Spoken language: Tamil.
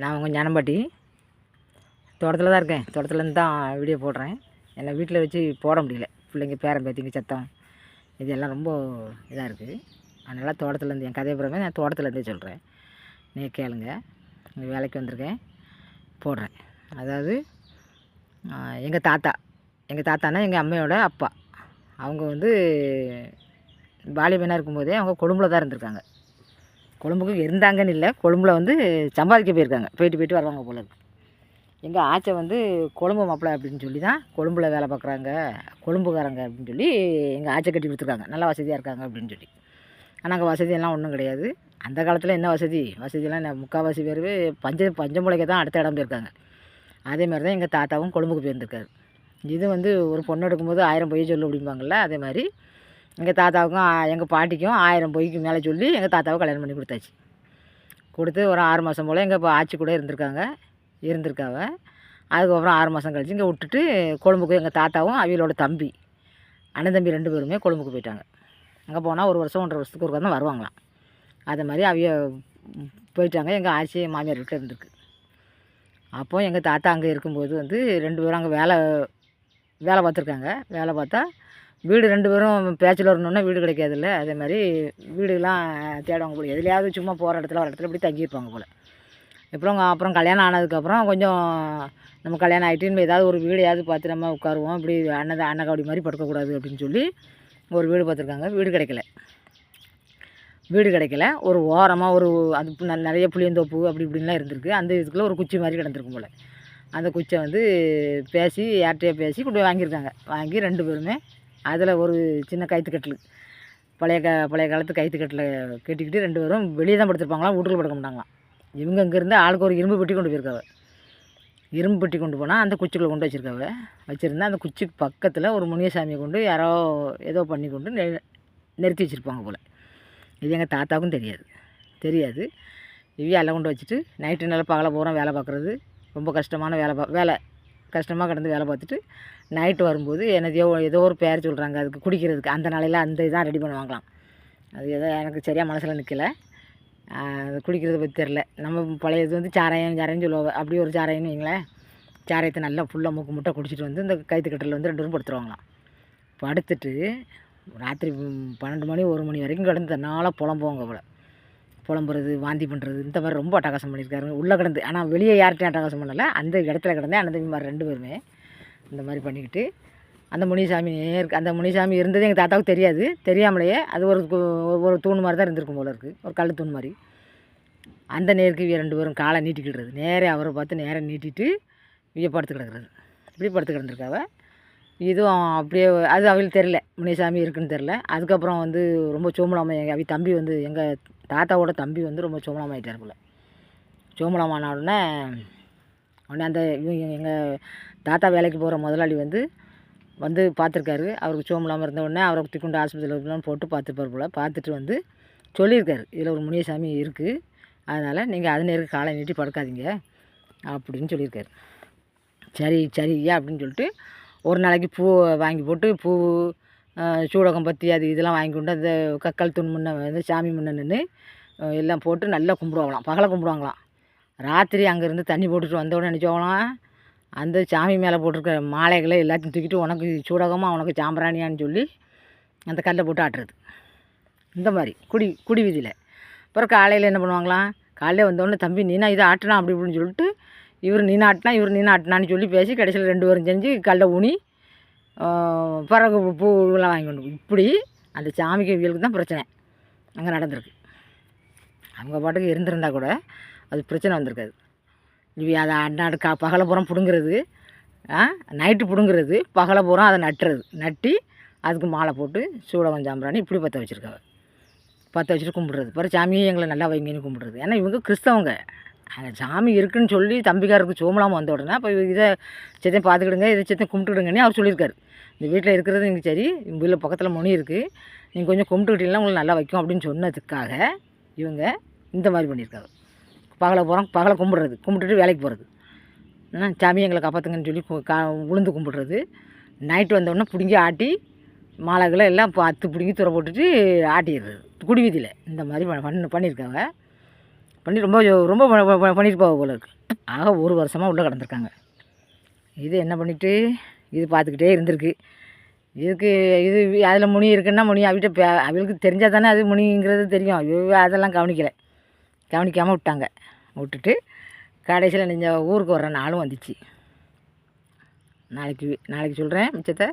நான் உங்கள் ஞானம்பாட்டி. தோட்டத்தில் தான் இருக்கேன். தோட்டத்துலேருந்து தான் வீடியோ போடுறேன். எல்லாம் வீட்டில் வச்சு போட முடியல. பிள்ளைங்க பேரன் பேத்திங்க சத்தம். இதெல்லாம் ரொம்ப இதாக இருக்குது அதனால் தோட்டத்துலேருந்து என் கதையை புறமே நான் தோட்டத்துலேருந்தே சொல்கிறேன் நீ கேளுங்க. வேலைக்கு வந்திருக்கேன். போடுறேன். அதாவது எங்கள் தாத்தா. எங்கள் தாத்தானா எங்கள் அம்மையோட அப்பா. அவங்க வந்து பாலியமனாக இருக்கும்போதே அவங்க கொழும்புல தான் இருந்திருக்காங்க. கொழும்புக்கு இருந்தாங்கன்னு இல்லை கொழும்புல வந்து சம்பாதிக்க போயிருக்காங்க. போயிட்டு போயிட்டு வருவாங்க போல இருக்கு. எங்கள் ஆச்சை வந்து கொழும்பு மாப்பிள்ளை அப்படின்னு சொல்லி தான் கொழும்புல வேலை பார்க்குறாங்க கொழும்புக்காரங்க அப்படின்னு சொல்லி எங்கள் ஆச்சை கட்டி கொடுத்துருக்காங்க. நல்லா வசதியாக இருக்காங்க அப்படின்னு சொல்லி. ஆனால் அங்கே வசதியெல்லாம் ஒன்றும் கிடையாது. அந்த காலத்தில் என்ன வசதி? வசதியெல்லாம் என்ன? முக்கால்வாசி பேர் பஞ்ச பஞ்சமுளைக்க தான் அடுத்த இடம் போயிருக்காங்க. அதே மாதிரி தான் எங்கள் தாத்தாவும் கொழும்புக்கு போயிருந்துருக்காரு. இது வந்து ஒரு பொண்ணு எடுக்கும்போது ஆயிரம் பொய் சொல்லு அப்படிம்பாங்கள்ல அதே மாதிரி எங்கள் தாத்தாவுக்கும் எங்கள் பாட்டிக்கும் ஆயிரம் பொய்க்கு மேலே சொல்லி எங்கள் தாத்தாவை கல்யாணம் பண்ணி கொடுத்தாச்சு. கொடுத்து ஒரு ஆறு மாதம் போல் எங்கள் இப்போ ஆட்சி கூட இருந்திருக்காங்க. இருந்திருக்காவ. அதுக்கப்புறம் ஆறு மாதம் கழித்து இங்கே விட்டுட்டு கொழும்புக்கு எங்கள் தாத்தாவும் அவியலோட தம்பி அண்ணன் தம்பி ரெண்டு பேருமே கொழும்புக்கு போயிட்டாங்க. அங்கே போனால் ஒரு வருஷம் ஒன்றரை வருஷத்துக்கு ஒரு தான் வருவாங்களாம். அதை மாதிரி அவிய போயிட்டாங்க. எங்கள் ஆச்சி மாமியார் வீட்டில் இருந்திருக்கு. அப்போ எங்கள் தாத்தா அங்கே இருக்கும்போது வந்து ரெண்டு பேரும் அங்கே வேலை வேலை பார்த்துருக்காங்க. வேலை பார்த்தா வீடு ரெண்டு பேரும் பேச்சில் வரணுன்னா வீடு கிடைக்காதுல்ல. அதே மாதிரி வீடுலாம் தேடுவாங்க போல. எதுலையாவது சும்மா போகிற இடத்துல ஒரு இடத்துல இப்படி தங்கியிருப்பாங்க போல். அப்புறம் அப்புறம் கல்யாணம் ஆனதுக்கப்புறம் கொஞ்சம் நம்ம கல்யாணம் ஆகிட்டு நம்ம ஏதாவது ஒரு வீடையாவது பார்த்து நம்ம உட்காருவோம். இப்படி அன்னத அன்னகாவடி மாதிரி படுக்கக்கூடாது அப்படின்னு சொல்லி ஒரு வீடு பார்த்துருக்காங்க. வீடு கிடைக்கல. வீடு கிடைக்கல. ஒரு ஓரமாக ஒரு அது நிறைய புளியந்தோப்பு அப்படி இப்படின்லாம் இருந்திருக்கு. அந்த இதுக்குள்ளே ஒரு குச்சி மாதிரி கிடந்திருக்கும் போல். அந்த குச்சை வந்து பேசி யார்கிட்டையோ பேசி கொண்டு போய் வாங்கியிருக்காங்க. வாங்கி ரெண்டு பேருமே அதில் ஒரு சின்ன கயிற்றுக்கட்டில் பழைய க பழைய காலத்து கயிற்றுக்கட்டில் கட்டிக்கிட்டு ரெண்டு பேரும் வெளியே தான் படுத்திருப்பாங்களாம் வீட்டுக்குள்ள படுக்க மாட்டாங்களாம். இவங்க இங்கேருந்து ஆளுக்கு ஒரு இரும்பு பெட்டி கொண்டு போயிருக்காவ. இரும்பு பெட்டி கொண்டு போனால் அந்த குச்சிக்குள்ளே கொண்டு வச்சுருக்காவ. வச்சுருந்தா அந்த குச்சிக்கு பக்கத்தில் ஒரு முனியசாமியை கொண்டு யாரோ ஏதோ பண்ணி கொண்டு நெ நிறுத்தி வச்சுருப்பாங்க போல். இது எங்கள் தாத்தாவுக்கும் தெரியாது. தெரியாது. இவ்வி எல்லாம் கொண்டு வச்சுட்டு நைட்டு நல்லா பகலை பூரா வேலை பார்க்குறது ரொம்ப கஷ்டமான வேலை பா வேலை கஷ்டமாக கிடந்து வேலை பார்த்துட்டு நைட்டு வரும்போது என்னதையோ ஏதோ ஒரு பேர் சொல்கிறாங்க அதுக்கு குடிக்கிறதுக்கு அந்த நாளையில் அந்த இதான் ரெடி பண்ணுவாங்களாம். அது ஏதோ எனக்கு சரியாக மனசில் நிற்கலை அது குடிக்கிறத பற்றி தெரில நம்ம பழைய இது வந்து சாராயம் சாராயம் சொல்லுவாங்க. அப்படி ஒரு சாராயம்னு வைங்களேன். சாராயத்தை நல்லா ஃபுல்லாக மூக்கு முட்டை குடிச்சிட்டு வந்து இந்த கைத்துக்கட்டில் வந்து ரெண்டு பேரும் படுத்துருவாங்களாம். படுத்துட்டு ராத்திரி பன்னெண்டு மணி ஒரு மணி வரைக்கும் கிடந்து தன்னால் புலம்புவாங்க போல் புலம்புறது வாந்தி பண்ணுறது இந்த மாதிரி ரொம்ப அட்டகாசம் பண்ணியிருக்காரு. உள்ளே கிடந்து. ஆனால் வெளியே யார்கிட்டையும் அட்டகாசம் பண்ணலை. அந்த இடத்துல கிடந்தே அந்த மாதிரி ரெண்டு பேருமே இந்த மாதிரி பண்ணிக்கிட்டு அந்த முனிசாமி நேருக்கு அந்த முனிசாமி இருந்தது எங்கள் தாத்தாவுக்கு தெரியாது. தெரியாமலேயே அது ஒரு ஒரு தூண் மாதிரி தான் இருந்திருக்கும் போல இருக்குது ஒரு கல் தூண் மாதிரி. அந்த நேருக்கு இவ ரெண்டு பேரும் காலை நீட்டிக்கிடுறது நேரே அவரை பார்த்து நேராக நீட்டிட்டு இவ படுத்து கிடக்கிறது. இப்படி படுத்து கிடந்திருக்காவ. இதுவும் அப்படியே அது அவளுக்கு தெரில முனிசாமி இருக்குன்னு தெரில அதுக்கப்புறம் வந்து ரொம்ப சோமலாமா எங்கள் அவ தம்பி வந்து எங்கள் தாத்தாவோட தம்பி வந்து ரொம்ப சோமலாமாயிட்டார் போல. சோமலாமான உடனே உடனே அந்த இவங்க எங்கள் தாத்தா வேலைக்கு போகிற முதலாளி வந்து வந்து பார்த்துருக்காரு. அவருக்கு சோமலாமல் இருந்த உடனே அவரை தூக்கொண்டு ஆஸ்பத்திரியில் போட்டு பார்த்துருப்பார் போல். பார்த்துட்டு வந்து சொல்லியிருக்காரு. இதில் ஒரு முனியசாமி இருக்குது அதனால் நீங்கள் அது நேருக்கு காலை நீட்டி படுக்காதீங்க. அப்படின்னு சொல்லியிருக்காரு. சரி சரி ஐயா அப்படின்னு சொல்லிட்டு ஒரு நாளைக்கு பூ வாங்கி போட்டு பூ சூடகம் பத்தி அது இதெல்லாம் வாங்கி கொண்டு அந்த கக்கல் துண் முன்ன வந்து சாமி முன்ன நின்று எல்லாம் போட்டு நல்லா கும்பிடுவாங்களாம். பகலை கும்பிடுவாங்களாம். ராத்திரி அங்கேருந்து தண்ணி போட்டுட்டு வந்தோடனே உடனே அந்த சாமி மேலே போட்டிருக்க மாலைகளை எல்லாத்தையும் தூக்கிட்டு உனக்கு சூடகமாக உனக்கு சாம்பிராணியான்னு சொல்லி அந்த கல்லை போட்டு ஆட்டுறது. இந்த மாதிரி குடி குடி வீதியில். அப்புறம் காலையில் என்ன பண்ணுவாங்களாம் காலையில் வந்தோடனே தம்பி நீனா இதை ஆட்டினா? அப்படி இப்படின்னு சொல்லிட்டு இவர் நீ ஆட்டினா இவர் நீ ஆட்டினான்னு சொல்லி பேசி கடைசியில் ரெண்டு பேரும் செஞ்சு கல்லை ஊனி பிறகு பூவெல்லாம் வாங்கி கொண்டு இப்படி அந்த சாமிக்கு இவங்களுக்கு தான் பிரச்சனை. அங்கே நடந்திருக்கு. அவங்க பாட்டுக்கு இருந்திருந்தா கூட அது பிரச்சனை வந்திருக்காது. இவ அதை அன்னாடு கா பகலை பூரம் பிடுங்குறது நைட்டு பிடுங்குறது பகலை பூரம் அதை நட்டுறது. நட்டி அதுக்கு மாலை போட்டு சூடகம் சாம்பிராணி இப்படி பற்ற வச்சுருக்காங்க பற்ற வச்சுட்டு கும்பிடுறது. பிறகு சாமியை எங்களை நல்லா வைங்கன்னு கும்பிடுறது. ஏன்னா இவங்க கிறிஸ்தவங்க. அங்கே சாமி இருக்குன்னு சொல்லி தம்பிக்காருக்கு சோமலாமல் வந்த உடனே அப்போ இதை சித்தையும் பார்த்துக்கிடுங்க இதை சித்தையும் கும்பிட்டுக்கிடுங்கன்னு அவர் சொல்லியிருக்காரு. இந்த வீட்டில் இருக்கிறது இங்கே சரி உங்கள் வீட்டில் பக்கத்தில் முனி இருக்குது நீங்கள் கொஞ்சம் கும்பிட்டுக்கிட்டீங்கன்னா உங்களுக்கு நல்லா வைக்கும் அப்படின்னு சொன்னதுக்காக இவங்க இந்த மாதிரி பண்ணியிருக்காங்க பகலை போகிறோம் பகலை கும்பிட்றது. கும்பிட்டுட்டு வேலைக்கு போகிறது என்ன சாமி எங்களை காப்பாற்றுங்கன்னு சொல்லி கா உளுந்து கும்பிட்றது. நைட்டு வந்தோடனே பிடுங்கி ஆட்டி மாலைகளை எல்லாம் அத்து பிடுங்கி துறை போட்டுட்டு ஆட்டிடுறது. குடி வீதியில். இந்த மாதிரி பண்ண பண்ணியிருக்காங்க. பண்ணி ரொம்ப ரொம்ப பண்ணியிருப்பாங்க போல இருக்குது ஆக ஒரு வருஷமாக உள்ளே கிடந்திருக்காங்க. இது என்ன பண்ணிவிட்டு இது பார்த்துக்கிட்டே இருந்திருக்கு. இதுக்கு இது அதில் முனி இருக்குன்னா முனி. அவகிட்ட அவளுக்கு தெரிஞ்சால் தானே அது முனிங்கிறது தெரியும். அதெல்லாம் கவனிக்கலை. கவனிக்காமல் விட்டாங்க. விட்டுட்டு கடைசியில் நீங்கள் ஊருக்கு வர்ற நாளும் வந்துச்சு. நாளைக்கு நாளைக்கு சொல்கிறேன் மிச்சத்தை.